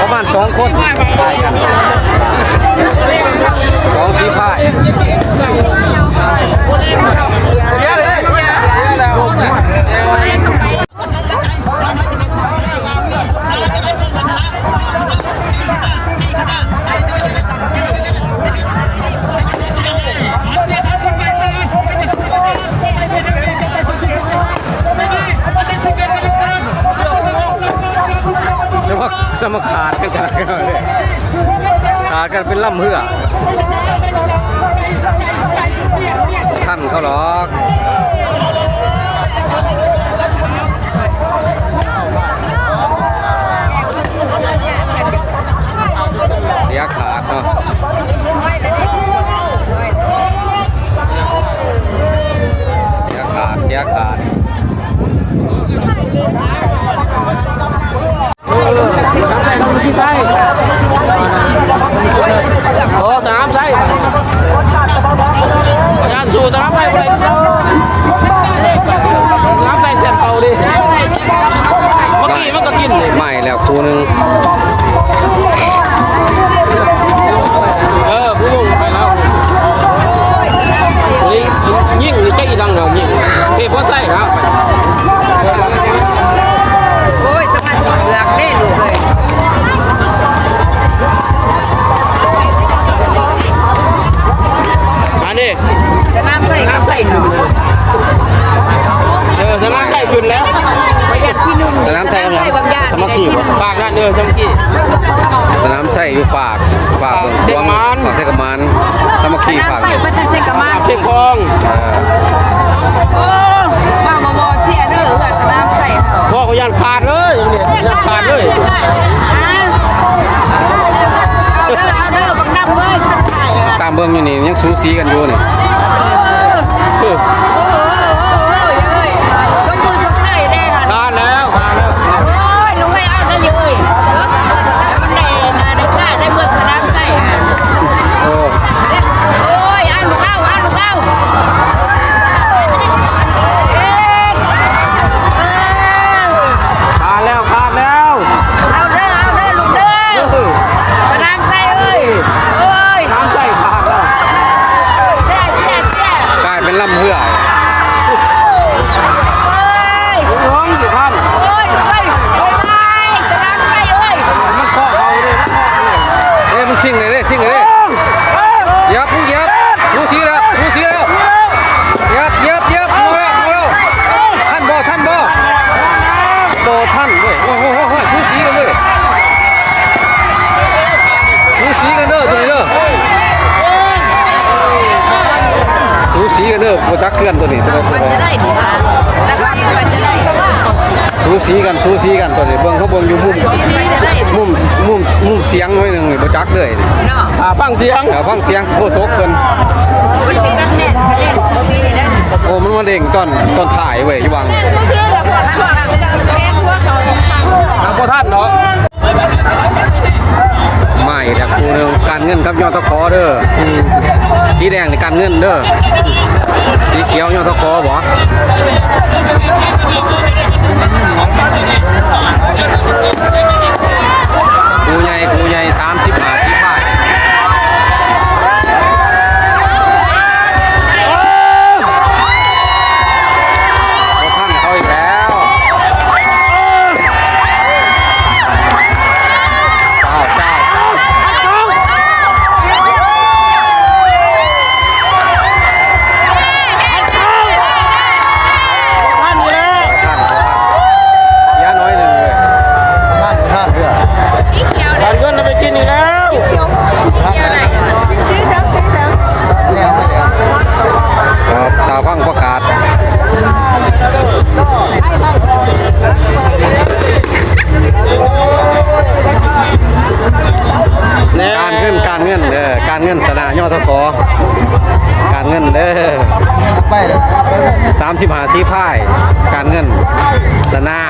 ประมาณสองคนสองสีพาย มาขาดกันกันเลยขาดกันเป็นล่ำเหือท่านเขาหรอกเสียขาดเนาะเสียขาดเสียขาด โอ้สนามไส้พยานสู่สนามไส้ไปเลยสนามไส้เสียนเป่าดิเมื่อกี้มันก็กินไม่แล้วครูหนึง ออสมัคคีสนามชัยอยู่ฝากฝากฝากเทศมาน ฝากเทศกมานสามัคคีฝากน้ำใส่ประจันใส่กระมังเชียงคองเออโอ้มาบอบอเชียร์เด้อเอือดน้ำใส่เถอะพ่อก็ยันขาดเลยอย่างนี้ยันขาดเลยเอาเด้อเอาเด้อบังน้ำเว้ยขันไข่อะตามเบื้องอยู่นี่ยังสูสีกันอยู่นี่เออ กันเด้อบ่จักเกลื่อนตัวนี้ตัวนี้ตัวนี้ได้ดีนะแล้วก็มันจะได้สูสีกันสูสีกันตัวนี้เบิ่งเขาเบิ่งอยู่มุมจะได้มุมมุมมุมเสียงไว้หนึงนี่บ่จักเลยนี่เนาะอ่าฟังเสียงเดี๋ยวฟังเสียงโคโซกเพิ่นมันเป็นกันแน่กันแน่ซีนี่นะโอ้มันมาเด้งตอนตอนถ่ายเว้ยอยู่วังซีแบบพวกนั้นพวกนั้นแกงพวกเขาทำทางพ่อท่านเนาะไม่แต่ครูหนึงการเงินกับยอดตะขอเด้ออ สีแดงในการเงินเด้อสีเขียวยอดตะขอบ่ครูใหญ่กูใหญ่สามสิบา การเงินการเงินเด้อการเงินสนายอทกการเงินเด้อไปเลยสามสิบห้าสีพาย การเงินสนา